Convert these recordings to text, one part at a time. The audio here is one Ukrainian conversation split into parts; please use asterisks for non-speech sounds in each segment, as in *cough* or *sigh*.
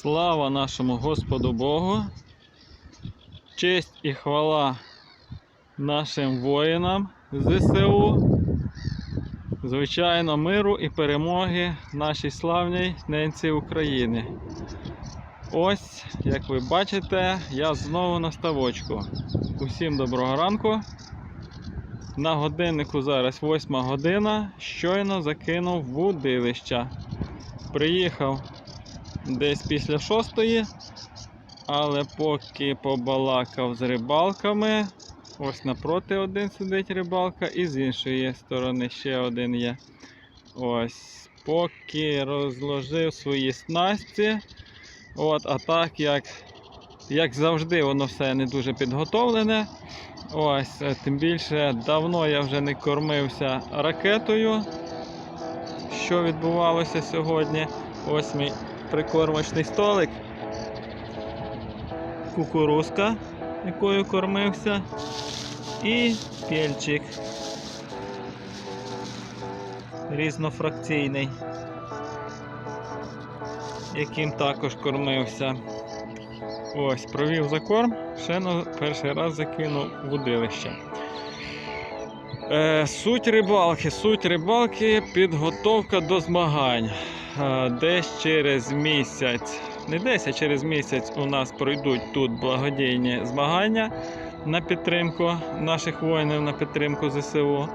Слава нашому Господу Богу. Честь і хвала нашим воїнам ЗСУ. Звичайно, миру і перемоги нашій славній ненці України. Ось, як ви бачите, я знову на ставочку. Усім доброго ранку. На годиннику зараз 8 година. Щойно закинув вудилища. Приїхав десь після шостої, але поки побалакав з рибалками, ось напроти один сидить рибалка, і з іншої сторони ще один є. Ось, поки розложив свої снасті. От, а так як, як завжди, воно все не дуже підготовлене. Ось, е, тим більше давно я вже не кормився ракетою. Що відбувалося сьогодні? Ось мій прикормочний столик. Кукурузка, якою кормився. І пельчик. Різнофракційний, яким також кормився. Ось, провів закорм, ще на перший раз закинув водилище. Е, суть рибалки. Суть рибалки підготовка до змагань. Десь через місяць, не десь, а через місяць у нас пройдуть тут благодійні змагання на підтримку наших воїнів, на підтримку ЗСУ.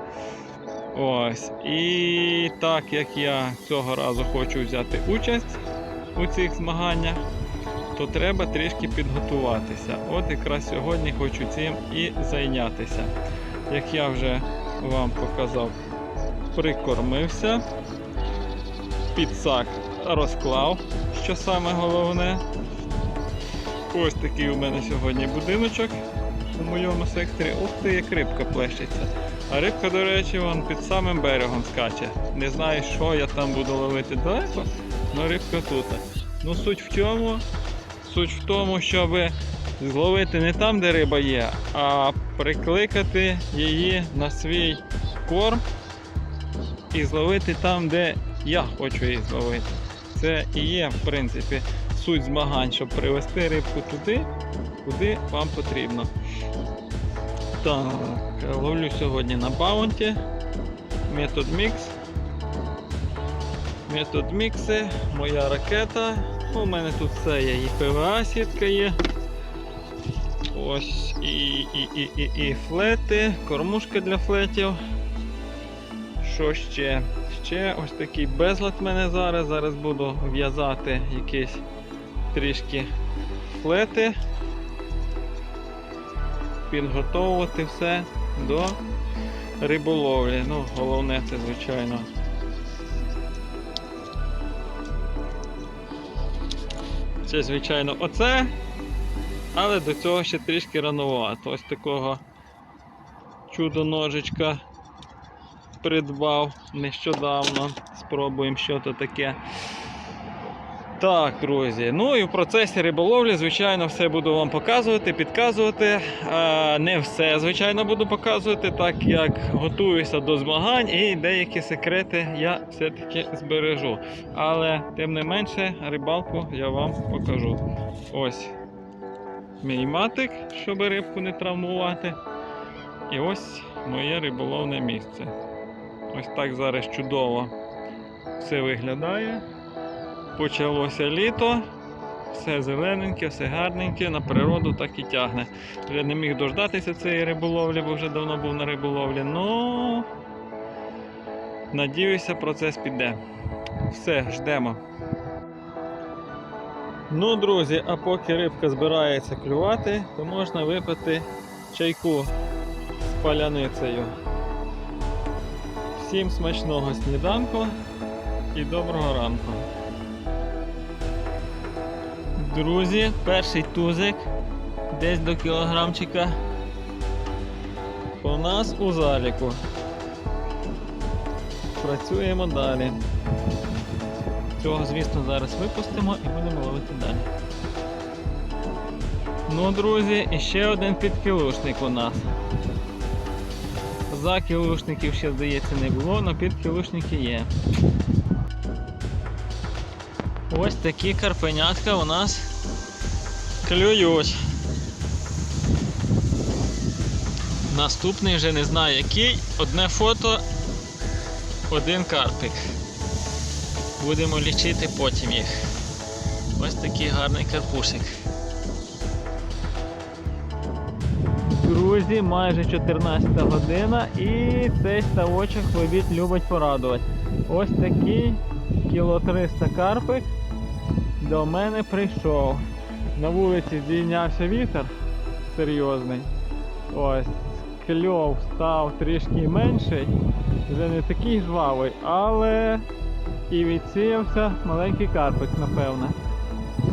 Ось. І так як я цього разу хочу взяти участь у цих змаганнях, то треба трішки підготуватися. От якраз сьогодні хочу цим і зайнятися. Як я вже вам показав, прикормився, підсак розклав, що саме головне. Ось такий у мене сьогодні будиночок у моєму секторі. Ух ти, як рибка плещеться. А рибка, до речі, вон під самим берегом скаче. Не знаю, що я там буду ловити далеко, але рибка тут. Ну суть в чому? Суть в тому, щоб зловити не там, де риба є, а прикликати її на свій корм і зловити там, де я хочу її зловити. Це і є, в принципі, суть змагань, щоб привести рибку туди, куди вам потрібно. Так, ловлю сьогодні на баунті. Метод мікс. Метод мікси, моя ракета. У мене тут все є. І ПВА сітка є. Ось і, і, і, і, і флети, кормушка для флетів. Що ще? Ще ось такий безлад в мене зараз. Зараз буду в'язати якісь трішки флети. Підготовувати все до риболовлі. Ну, головне це, звичайно. Це, звичайно, оце. Але до цього ще трішки ранувато. Ось такого чудо-ножичка придбав нещодавно. Спробуємо, що то таке. Так, друзі. Ну і в процесі риболовлі, звичайно, все буду вам показувати, підказувати. Не все, звичайно, буду показувати, так як готуюся до змагань і деякі секрети я все-таки збережу. Але тим не менше, рибалку я вам покажу. Ось мій матик, щоб рибку не травмувати. І ось моє риболовне місце. Ось так зараз чудово все виглядає. Почалося літо, все зелененьке, все гарненьке, на природу так і тягне. Вже не міг дождатися цієї риболовлі, бо вже давно був на риболовлі. Ну надіюся, процес піде. Все, ждемо. Ну, друзі, а поки рибка збирається клювати, то можна випити чайку з паляницею. Всім смачного сніданку і доброго ранку. Друзі, перший тузик десь до кілограмчика у нас у заліку. Працюємо далі. Цього, звісно, зараз випустимо і будемо ловити далі. Ну, друзі, ще один підкілушник у нас. За кілушників ще, здається, не було, але підкілушники є. Ось такі карпенятка у нас клюють. Наступний вже не знаю який. Одне фото, один карпик. Будемо лічити потім їх. Ось такий гарний карпушик. Друзі, майже 14 година і цей ставочок ловіть любить порадувати. Ось такий кіло 300 карпик до мене прийшов. На вулиці здійнявся вітер серйозний. Ось кльов став трішки менший, вже не такий жвавий, але і відсіявся маленький карпик, напевне.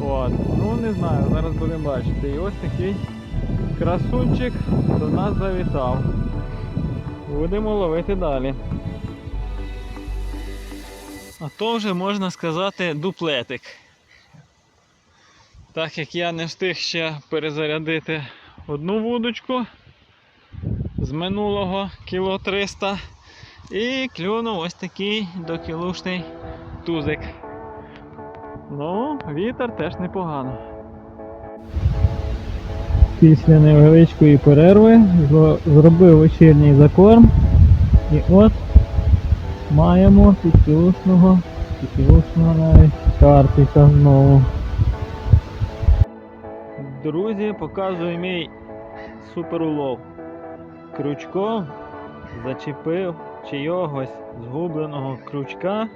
От. Ну не знаю, зараз будемо бачити. І ось такий красунчик до нас завітав. Будемо ловити далі. А то вже можна сказати дуплетик. Так як я не встиг ще перезарядити одну вудочку з минулого кіло 300 і клюнув ось такий докілушний тузик. Ну, вітер теж непогано. Після невеличкої перерви зробив вечірній закорм. І от маємо підкілушного, підкілушного навіть карпіка знову. Друзі, показую мій суперулов. Крючком зачепив чийогось згубленого крючка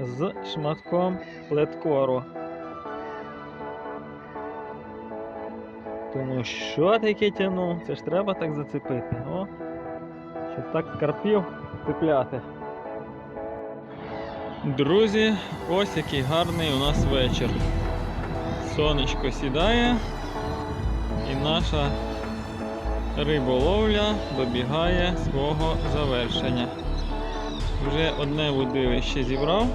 з шматком плеткору. Тому що таке тянув? Це ж треба так зацепити. О, щоб так карпів цепляти. Друзі, ось який гарний у нас вечір. Сонечко сідає і наша риболовля добігає свого завершення. Вже одне водилище зібрав.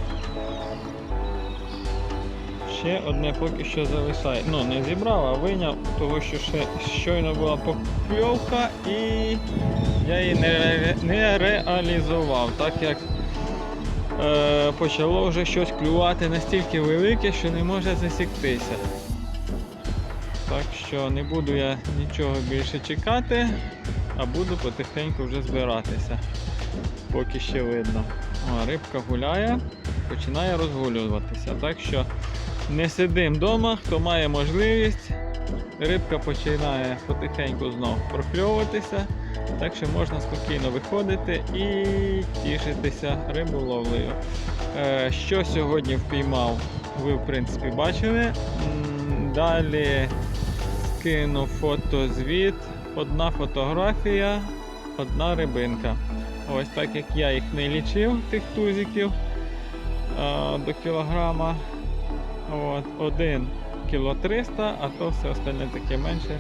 Ще одне поки що залишає. Ну, не зібрав, а виняв, тому що ще щойно була покльовка і я її не, не реалізував, так як е, почало вже щось клювати настільки велике, що не може засіктися. Так що не буду я нічого більше чекати, а буду потихеньку вже збиратися. Поки ще видно. О, рибка гуляє, починає розгулюватися. Так що не сидим вдома, хто має можливість. Рибка починає потихеньку знов прокльовуватися, так що можна спокійно виходити і тішитися риболовлею. Е, Що сьогодні впіймав, ви в принципі бачили. Далі скину фотозвіт, одна фотографія, одна рибинка. Ось так як я їх не лічив, тих тузиків до кілограма. От, один кіло 300, а то все остальне таке менше.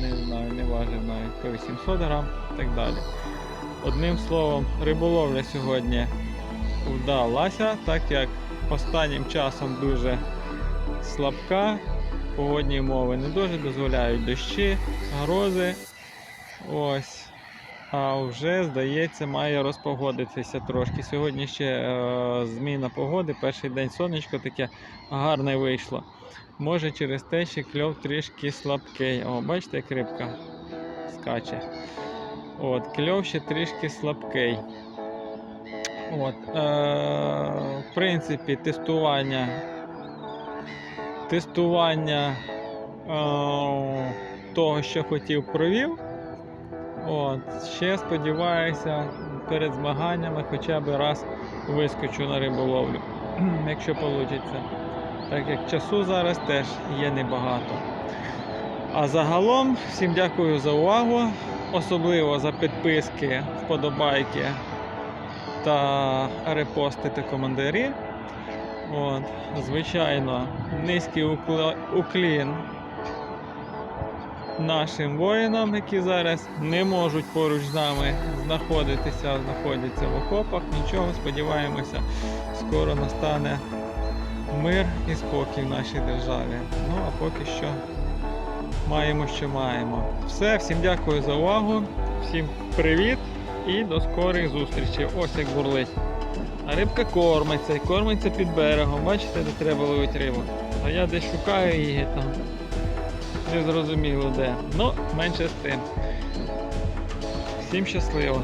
Не знаю, не важив навіть по 800 грам і так далі. Одним словом, риболовля сьогодні вдалася, так як останнім часом дуже слабка. Погодні умови не дуже дозволяють дощі, грози. Ось. А вже, здається, має розпогодитися трошки. Сьогодні ще е, зміна погоди, перший день сонечко таке гарне вийшло. Може через те, що кльов трішки слабкий. О, бачите, як рибка скаче. От, кльов ще трішки слабкий. От, е, в принципі, тестування. Тестування е, того, що хотів, провів. От, ще сподіваюся, перед змаганнями хоча б раз вискочу на риболовлю, *clears throat* якщо вийде. Так як часу зараз теж є небагато. А загалом всім дякую за увагу, особливо за підписки, вподобайки та репости та коментарі. От, звичайно, низький уклін нашим воїнам, які зараз не можуть поруч з нами знаходитися, знаходяться в окопах. Нічого, сподіваємося, скоро настане мир і спокій в нашій державі. Ну а поки що маємо, що маємо. Все, всім дякую за увагу, всім привіт і до скорих зустрічей. Ось як бурлить. А рибка кормиться, і кормиться під берегом. Бачите, де треба ловити рибу. А я десь шукаю її там. Не зрозуміло де. Ну, менше з тим. Всім щасливо.